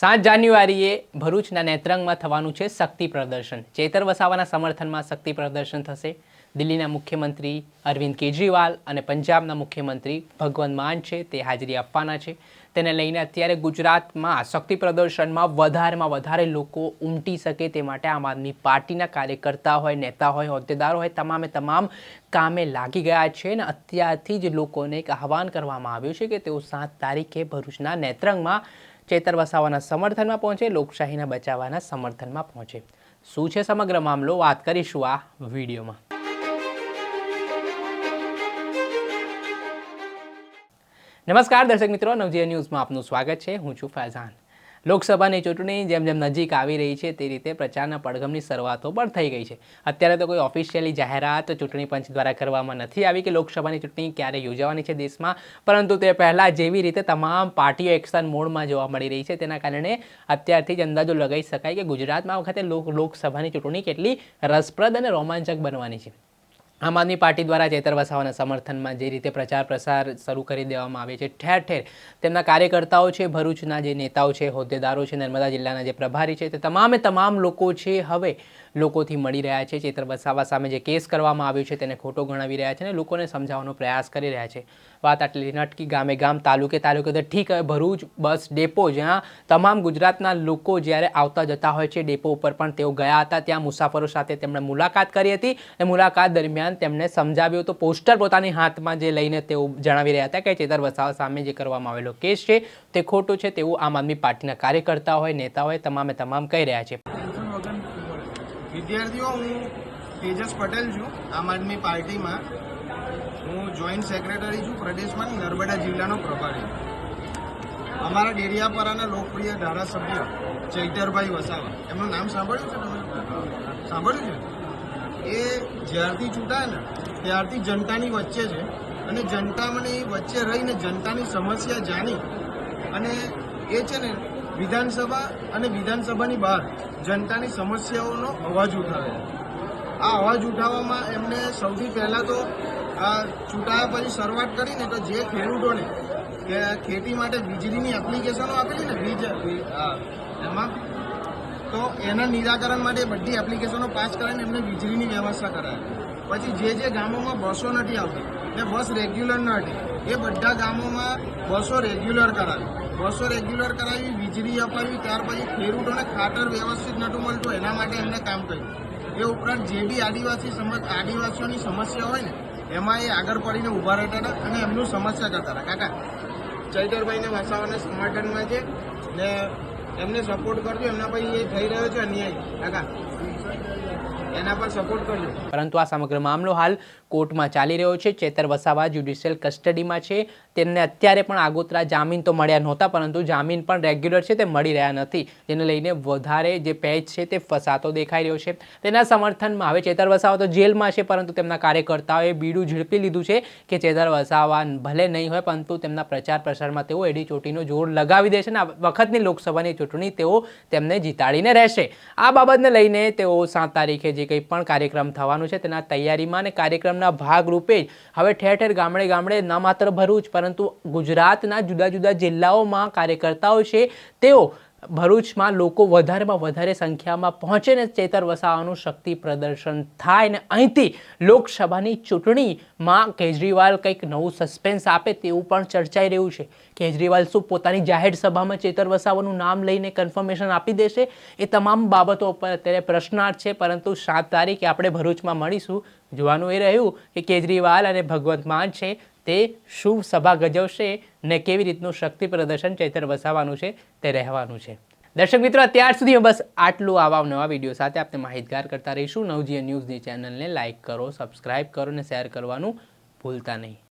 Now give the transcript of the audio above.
સાત જાન્યુઆરીએ ભરૂચના નેત્રંગમાં થવાનું છે શક્તિ પ્રદર્શન. ચેતર વસાવાના સમર્થનમાં શક્તિ પ્રદર્શન થશે. દિલ્હીના મુખ્યમંત્રી અરવિંદ કેજરીવાલ અને પંજાબના મુખ્યમંત્રી ભગવંત માન છે, તે હાજરી આપવાના છે. તેને લઈને અત્યારે ગુજરાતમાં શક્તિ પ્રદર્શનમાં વધારેમાં વધારે લોકો ઉમટી શકે તે માટે આમ આદમી પાર્ટીના કાર્યકર્તા હોય, નેતા હોય, હોદ્દેદારો હોય, તમામે તમામ કામે લાગી ગયા છે અને અત્યારથી જ લોકોને એક આહવાન કરવામાં આવ્યું છે કે તેઓ સાત તારીખે ભરૂચના નેત્રંગમાં ચેતર વસાવાના સમર્થનમાં પહોંચે, લોકશાહીને બચાવવાના સમર્થનમાં પહોંચે. શું છે સમગ્ર મામલો? વાત કરીશું આ વિડીયોમાં. નમસ્કાર દર્શક મિત્રો, નવજીવન ન્યૂઝમાં આપનું સ્વાગત છે. હું છું ફૈઝાન. લોકસભાની ચૂંટણી જેમ જેમ નજીક આવી રહી છે તે રીતે પ્રચારના પડઘમની શરૂઆતો પણ થઈ ગઈ છે. અત્યારે તો કોઈ ઓફિશિયલી જાહેરાત ચૂંટણી પંચ દ્વારા કરવામાં નથી આવી કે લોકસભાની ચૂંટણી ક્યારે યોજાવાની છે દેશમાં, પરંતુ તે પહેલાં જેવી રીતે તમામ પાર્ટીઓ એક્શન મોડમાં જોવા મળી રહી છે. તેના કારણે અત્યારથી જ અંદાજો લગાવી શકાય કે ગુજરાતમાં આ વખતે લોકસભાની ચૂંટણી કેટલી રસપ્રદ અને રોમાંચક બનવાની છે. આમ આદમી પાર્ટી દ્વારા ચેતર વસાવાના સમર્થનમાં જે રીતે પ્રચાર પ્રસાર શરૂ કરી દેવામાં આવે છે, ઠેર ઠેર તેમના કાર્યકર્તાઓ છે, ભરૂચના જે નેતાઓ છે, હોદ્દેદારો છે, નર્મદા જિલ્લાના જે પ્રભારી છે, તે તમામે તમામ લોકો છે, હવે લોકોથી મળી રહ્યા છે. ચેતર વસાવા સામે જે કેસ કરવામાં આવ્યો છે, તેને ખોટો ગણાવી રહ્યા છે અને લોકોને સમજાવવાનો પ્રયાસ કરી રહ્યા છે. વાત આટલી નટકી ગામે ગામ, તાલુકે તાલુકે, તો ઠીક હવે ભરૂચ બસ ડેપો, જ્યાં તમામ ગુજરાતના લોકો જ્યારે આવતા જતા હોય છે ડેપો ઉપર પણ તેઓ ગયા હતા. ત્યાં મુસાફરો સાથે તેમણે મુલાકાત કરી હતી. અને મુલાકાત દરમિયાન તેમણે સમજાવ્યું તો પોસ્ટર પોતાની હાથમાં જે લઈને તેઓ જણાવી રહ્યા હતા કે ચેતર વસાવા સામે જે કરવામાં આવેલો કેસ છે, તે ખોટો છે, તેવું આમ આદમી પાર્ટીના કાર્યકર્તા હોય નેતા હોય તમામે તમામ કહી રહ્યા છે. વિદ્યાર્થીઓ, હું તેજસ પટેલ છું, આમ આદમી પાર્ટીમાં. હું જોઈન્ટ સેક્રેટરી છું, પ્રદેશમાં નર્મદા જિલ્લાનો પ્રભારી. અમારા ડેરિયાપરાના લોકપ્રિય ધારાસભ્ય ચૈતરભાઈ વસાવા. એમનું નામ સાંભળ્યું છે તમે? સાંભળ્યું છે? એ જ્યારથી ચૂંટાય ને, ત્યારથી જનતાની વચ્ચે છે. અને જનતાની વચ્ચે રહીને જનતાની સમસ્યા જાણી અને એ છે ને, વિધાનસભા અને વિધાનસભાની બહાર જનતાની સમસ્યાઓનો અવાજ ઉઠાવે. આ અવાજ ઉઠાવવામાં એમને સૌથી પહેલાં તો આ ચૂંટાયા પછી શરૂઆત કરીને તો જે ખેડૂતોને ખેતી માટે વીજળીની એપ્લિકેશનો આપેલી ને, વીજ એમાં તો એના નિરાકરણ માટે બધી એપ્લિકેશનો પાસ કરાવીને એમને વીજળીની વ્યવસ્થા કરાવી. પછી જે જે ગામોમાં બસો નથી આવતી ને બસ રેગ્યુલર ન હતી એ બધા ગામોમાં બસો રેગ્યુલર કરાવી. બસો રેગ્યુલર કરાવી, વીજળી અપાવી, ત્યાર પછી ખેડૂતોને ખાતર વ્યવસ્થિત નહોતું મળતું, એના માટે એમને કામ કર્યું. એ ઉપરાંત જે બી આદિવાસી સમજ આદિવાસીઓની સમસ્યા હોય ને, એમાં એ આગળ પડીને ઊભા રહેતા હતા અને એમનું સમસ્યા કરતા હતા. કાકા, ચૈતરભાઈને વસાવાના સમર્થનમાં છે ને એમને સપોર્ટ કરજો, એમના પછી એ થઈ રહ્યો છે અન્યાય. કાકા, એના પર સપોર્ટ કરજો. પરંતુ આ સમગ્ર મામલો હાલ કોર્ટમાં ચાલી રહ્યો છે. ચેતર વસાવા જ્યુડિશિયલ કસ્ટડીમાં છે. તેમને અત્યારે પણ આગોતરા જામીન તો મળ્યા નહોતા, પરંતુ જામીન પણ રેગ્યુલર છે, તે મળી રહ્યા નથી. જેને લઈને વધારે જે પેચ છે, તે ફસાતો દેખાઈ રહ્યો છે. તેના સમર્થનમાં હવે ચેતર વસાવા તો જેલમાં છે, પરંતુ તેમના કાર્યકર્તાઓએ બીડું ઝડપી લીધું છે કે ચેતર વસાવા ભલે નહીં હોય, પરંતુ તેમના પ્રચાર પ્રસારમાં તેઓ એડી ચોટીનો જોર લગાવી દે છે આ વખતની લોકસભાની ચૂંટણી તેઓ તેમને જીતાડીને રહેશે. આ બાબતને લઈને તેઓ સાત તારીખે જે કંઈ પણ કાર્યક્રમ થવાનું છે તેના તૈયારીમાં અને કાર્યક્રમના ભાગરૂપે જ હવે ઠેર ઠેર ગામડે ગામડે ન માત્ર ભરૂચ પરંતુ ગુજરાતના જુદા જુદા જિલ્લાઓમાં કાર્યકર્તાઓ છે તેઓ ભરૂચમાં લોકો વધારેમાં વધારે સંખ્યામાં પહોંચે ને ચેતર વસાવાનું શક્તિ પ્રદર્શન થાય ને અહીંથી લોકસભાની ચૂંટણીમાં કેજરીવાલ કંઈક નવું સસ્પેન્સ આપે તેવું પણ ચર્ચાઈ રહ્યું છે. કેજરીવાલ શું પોતાની જાહેર સભામાં ચેતર વસાવાનું નામ લઈને કન્ફર્મેશન આપી દેશે? એ તમામ બાબતો પર અત્યારે પ્રશ્નાર્થ છે, પરંતુ સાત તારીખે આપણે ભરૂચમાં મળીશું. જોવાનું એ રહ્યું કે કેજરીવાલ અને ભગવંત માન છે તે શું સભા ગજવશે ને કેવી રીતનું શક્તિ પ્રદર્શન ચૈતર વસાવાનું છે તે રહેવાનું છે. દર્શક મિત્રો, અત્યાર સુધી બસ આટલું આવા નવા વીડિયો સાથે આપણે માહિતગાર કરતા રહીશું. નવજીએ ન્યૂઝની ચેનલને લાઇક કરો, સબસ્ક્રાઇબ કરો અને શેર કરવાનું ભૂલતા નહીં.